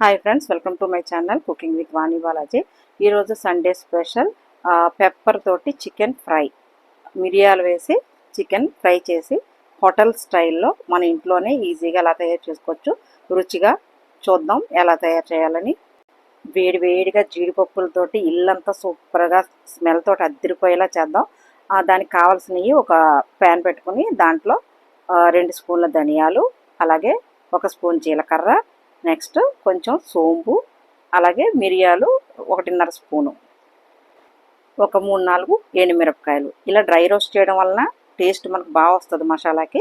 Hi friends welcome to my channel cooking with Vani Balaji ఈరోజు Sunday special pepper తోటి chicken fry మిరియాలు వేసి chicken fry చేసి hotel స్టైల్లో మన ఇంట్లోనే ఈజీగా ఎలా తయారు చేసుకోవచ్చు రుచిగా చూద్దాం ఎలా తయారు చేయాలని. వేడి వేడిగా జీడిపప్పులతోటి ఇల్లంతా సూపర్గా స్మెల్తో అద్దరిపోయేలా చేద్దాం. దానికి కావాల్సినవి ఒక ప్యాన్ పెట్టుకుని దాంట్లో రెండు స్పూన్ల ధనియాలు అలాగే ఒక స్పూన్ జీలకర్ర నెక్స్ట్ కొంచెం సోంపు అలాగే మిరియాలు ఒకటిన్నర స్పూను. ఒక మూడు నాలుగు ఎండుమిరపకాయలు. ఇలా డ్రై రోస్ట్ చేయడం వలన టేస్ట్ మనకు బాగా వస్తుంది మసాలాకి.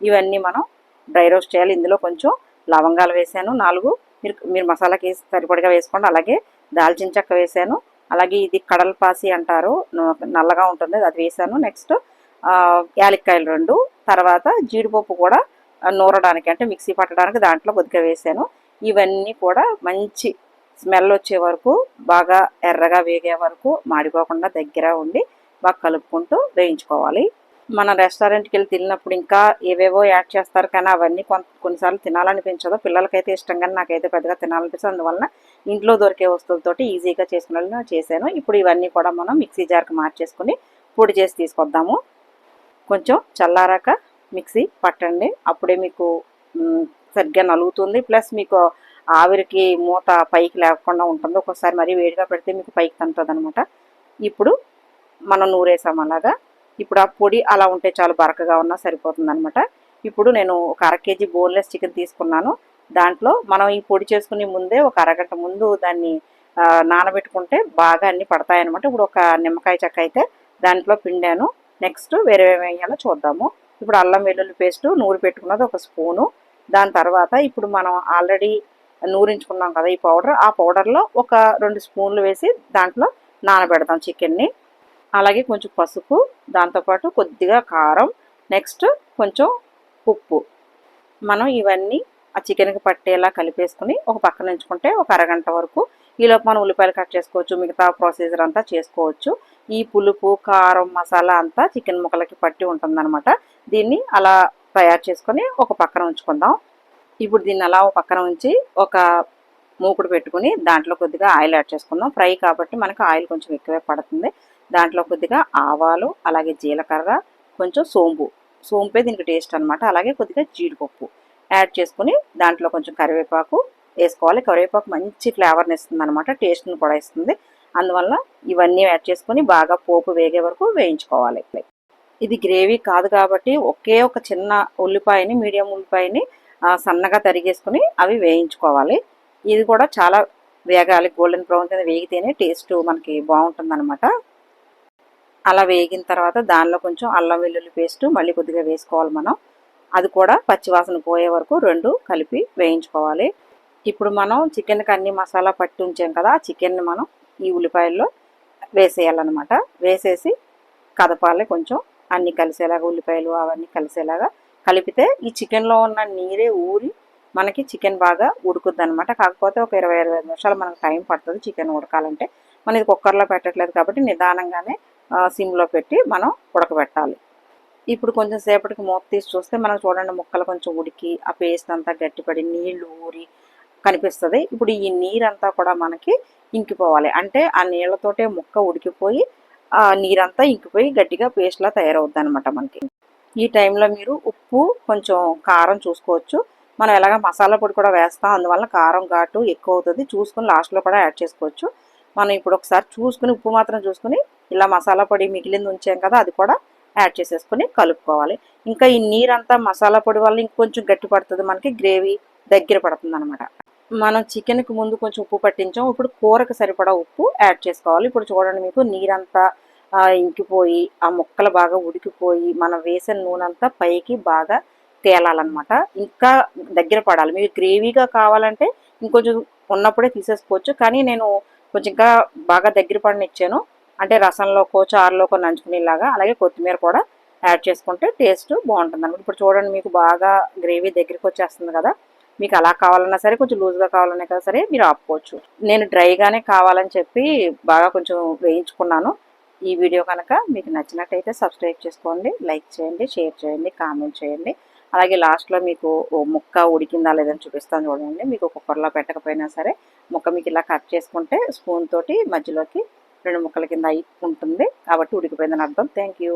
ఇవన్నీ మనం డ్రై రోస్ట్ చేయాలి. ఇందులో కొంచెం లవంగాలు వేసాను నాలుగు. మీరు మీరు మసాలాకి వేసి సరిపడిగా వేసుకోండి. అలాగే దాల్చిన చెక్క వేసాను. అలాగే ఇది కడల్పాసి అంటారు. నల్లగా ఉంటుంది అది వేసాను. నెక్స్ట్ యాలక్కాయలు రెండు. తర్వాత జీడిపప్పు కూడా నూరడానికి అంటే మిక్సీ పట్టడానికి దాంట్లో కొద్దిగా వేసాను. ఇవన్నీ కూడా మంచి స్మెల్ వచ్చే వరకు బాగా ఎర్రగా వేగే వరకు మాడిపోకుండా దగ్గర ఉండి బాగా కలుపుకుంటూ వేయించుకోవాలి. మన రెస్టారెంట్కి వెళ్ళి తిన్నప్పుడు ఇంకా ఏవేవో యాడ్ చేస్తారు కానీ అవన్నీ కొంత కొన్నిసార్లు తినాలనిపించదు. పిల్లలకైతే ఇష్టం కానీ నాకైతే పెద్దగా తినాలనిపిస్తుంది. అందువలన ఇంట్లో దొరికే వస్తువులతోటి ఈజీగా చేసుకునే చేశాను. ఇప్పుడు ఇవన్నీ కూడా మనం మిక్సీ జార్కి మార్చేసుకుని పొడి చేసి తీసుకొద్దాము. కొంచెం చల్లారాక మిక్సీ పట్టండి. అప్పుడే మీకు సరిగ్గా నలుగుతుంది. ప్లస్ మీకు ఆవిరికి మూత పైకి లేకుండా ఉంటుంది. ఒక్కోసారి మరీ వేడిగా పెడితే మీకు పైకి తంటుంది అనమాట ఇప్పుడు మనం నూరేసాం అలాగా. ఇప్పుడు ఆ పొడి అలా ఉంటే చాలు బరకగా ఉన్నా సరిపోతుంది అనమాట ఇప్పుడు నేను ఒక అర కేజీ బోన్లెస్ చికెన్ తీసుకున్నాను. దాంట్లో మనం ఈ పొడి చేసుకునే ముందే ఒక అరగంట ముందు దాన్ని నానబెట్టుకుంటే బాగా అన్ని పడతాయన్నమాట ఇప్పుడు ఒక నిమ్మకాయ చెక్క అయితే దాంట్లో పిండాను. నెక్స్ట్ వేరే వేయాలో చూద్దాము. ఇప్పుడు అల్లం వెల్లుల్లి పేస్ట్ నూరి పెట్టుకున్నది ఒక స్పూను. దాని తర్వాత ఇప్పుడు మనం ఆల్రెడీ నూరించుకున్నాం కదా ఈ పౌడర్. ఆ పౌడర్లో ఒక రెండు స్పూన్లు వేసి దాంట్లో నానబెడతాం చికెన్ని. అలాగే కొంచెం పసుపు దాంతోపాటు కొద్దిగా కారం నెక్స్ట్ కొంచెం ఉప్పు. మనం ఇవన్నీ ఆ చికెన్కి పట్టేలా కలిపేసుకుని ఒక పక్కన ఉంచుకుంటే ఒక అరగంట వరకు ఈలోపు మనం ఉల్లిపాయలు కట్ చేసుకోవచ్చు మిగతా ప్రొసీజర్ అంతా చేసుకోవచ్చు. ఈ పులుపు కారం మసాలా అంతా చికెన్ ముక్కలకి పట్టి ఉంటుందన్నమాట. దీన్ని అలా తయారు చేసుకొని ఒక పక్కన ఉంచుకుందాం. ఇప్పుడు దీన్ని అలా ఒక పక్కన ఉంచి ఒక మూకుడు పెట్టుకుని దాంట్లో కొద్దిగా ఆయిల్ యాడ్ చేసుకుందాం. ఫ్రై కాబట్టి మనకు ఆయిల్ కొంచెం ఎక్కువే పడుతుంది. దాంట్లో కొద్దిగా ఆవాలు అలాగే జీలకర్ర కొంచెం సోంపు. సోంపే దీనికి టేస్ట్ అనమాట అలాగే కొద్దిగా జీడిపప్పు యాడ్ చేసుకుని దాంట్లో కొంచెం కరివేపాకు వేసుకోవాలి. కరివేపాకు మంచి ఫ్లేవర్ని ఇస్తుంది అనమాట టేస్ట్ని కూడా ఇస్తుంది. అందువల్ల ఇవన్నీ యాడ్ చేసుకుని బాగా పోపు వేగే వరకు వేయించుకోవాలి. ఇది గ్రేవీ కాదు కాబట్టి ఒకే ఒక చిన్న ఉల్లిపాయని మీడియం ఉల్లిపాయని సన్నగా తరిగేసుకుని అవి వేయించుకోవాలి. ఇది కూడా చాలా వేగాలి. గోల్డెన్ బ్రౌన్ కింద వేగితేనే టేస్ట్ మనకి బాగుంటుంది అలా వేగిన తర్వాత దానిలో కొంచెం అల్లం వెల్లుల్లి పేస్ట్ మళ్ళీ కొద్దిగా వేసుకోవాలి మనం. అది కూడా పచ్చివాసన పోయే వరకు రెండు కలిపి వేయించుకోవాలి. ఇప్పుడు మనం చికెన్కి అన్ని మసాలా పట్టి ఉంచాం కదా ఆ చికెన్ని మనం ఈ ఉల్లిపాయల్లో వేసేయాలన్నమాట. వేసేసి కదపాలి కొంచెం. అన్నీ కలిసేలాగా ఉల్లిపాయలు అవన్నీ కలిసేలాగా కలిపితే ఈ చికెన్లో ఉన్న నీరే ఊరి మనకి చికెన్ బాగా ఉడుకుద్ది అనమాట కాకపోతే ఒక ఇరవై ఇరవై నిమిషాలు మనకు టైం పడుతుంది చికెన్ ఉడకాలంటే. మనం ఇది కుక్కర్లో పెట్టట్లేదు కాబట్టి నిదానంగానే సిమ్లో పెట్టి మనం ఉడకబెట్టాలి. ఇప్పుడు కొంచెం సేపటికి మూత తీసి చూస్తే మనం చూడండి ముక్కలు కొంచెం ఉడికి ఆ పేస్ట్ అంతా గట్టిపడి నీళ్ళు ఊరి కనిపిస్తుంది. ఇప్పుడు ఈ నీరంతా కూడా మనకి ఇంకిపోవాలి. అంటే ఆ నీళ్ళతోటే ముక్క ఉడికిపోయి నీరంతా ఇంకిపోయి గట్టిగా పేస్ట్లా తయారవుద్ది అనమాట మనకి. ఈ టైంలో మీరు ఉప్పు కొంచెం కారం చూసుకోవచ్చు. మనం ఎలాగ మసాలా పొడి కూడా వేస్తాం. అందువల్ల కారం ఘాటు ఎక్కువ అవుతుంది చూసుకుని లాస్ట్లో కూడా యాడ్ చేసుకోవచ్చు. మనం ఇప్పుడు ఒకసారి చూసుకుని ఉప్పు మాత్రం చూసుకుని ఇలా మసాలా పొడి మిగిలింది ఉంచాం కదా అది కూడా యాడ్ చేసేసుకుని కలుపుకోవాలి. ఇంకా ఈ నీరంతా మసాలా పొడి వల్ల ఇంకొంచెం గట్టి పడుతుంది. మనకి గ్రేవీ దగ్గర పడుతుంది అనమాట మనం చికెన్కి ముందు కొంచెం ఉప్పు పట్టించాం. ఇప్పుడు కూరకు సరిపడా ఉప్పు యాడ్ చేసుకోవాలి. ఇప్పుడు చూడండి మీకు నీరంతా ఇంకిపోయి ఆ ముక్కలు బాగా ఉడికిపోయి మనం వేసిన నూనె అంతా పైకి బాగా తేలాలన్నమాట. ఇంకా దగ్గర పడాలి. మీకు గ్రేవీగా కావాలంటే ఇంకొంచెం ఉన్నప్పుడే తీసేసుకోవచ్చు. కానీ నేను కొంచెం ఇంకా బాగా దగ్గర పడినిచ్చాను. అంటే రసంలోకో చారులోకో నంచుకునేలాగా అలాగే కొత్తిమీర కూడా యాడ్ చేసుకుంటే టేస్ట్ బాగుంటుంది అనమాట ఇప్పుడు చూడండి మీకు బాగా గ్రేవీ దగ్గరికి వచ్చేస్తుంది కదా. మీకు అలా కావాలన్నా సరే కొంచెం లూజ్గా కావాలన్నా కదా సరే మీరు ఆపుకోవచ్చు. నేను డ్రైగానే కావాలని చెప్పి బాగా కొంచెం వేయించుకున్నాను. ఈ వీడియో కనుక మీకు నచ్చినట్టయితే సబ్స్క్రైబ్ చేసుకోండి లైక్ చేయండి షేర్ చేయండి కామెంట్ చేయండి. అలాగే లాస్ట్లో మీకు ముక్క ఉడికిందా లేదని చూపిస్తాను చూడండి. మీకు కుక్కర్లో పెట్టకపోయినా సరే ముక్క మీకు ఇలా కట్ చేసుకుంటే స్పూన్ తోటి మధ్యలోకి రెండు ముక్కల కింద ఉంటుంది. కాబట్టి ఉడికిపోయిందని అర్థం. Thank you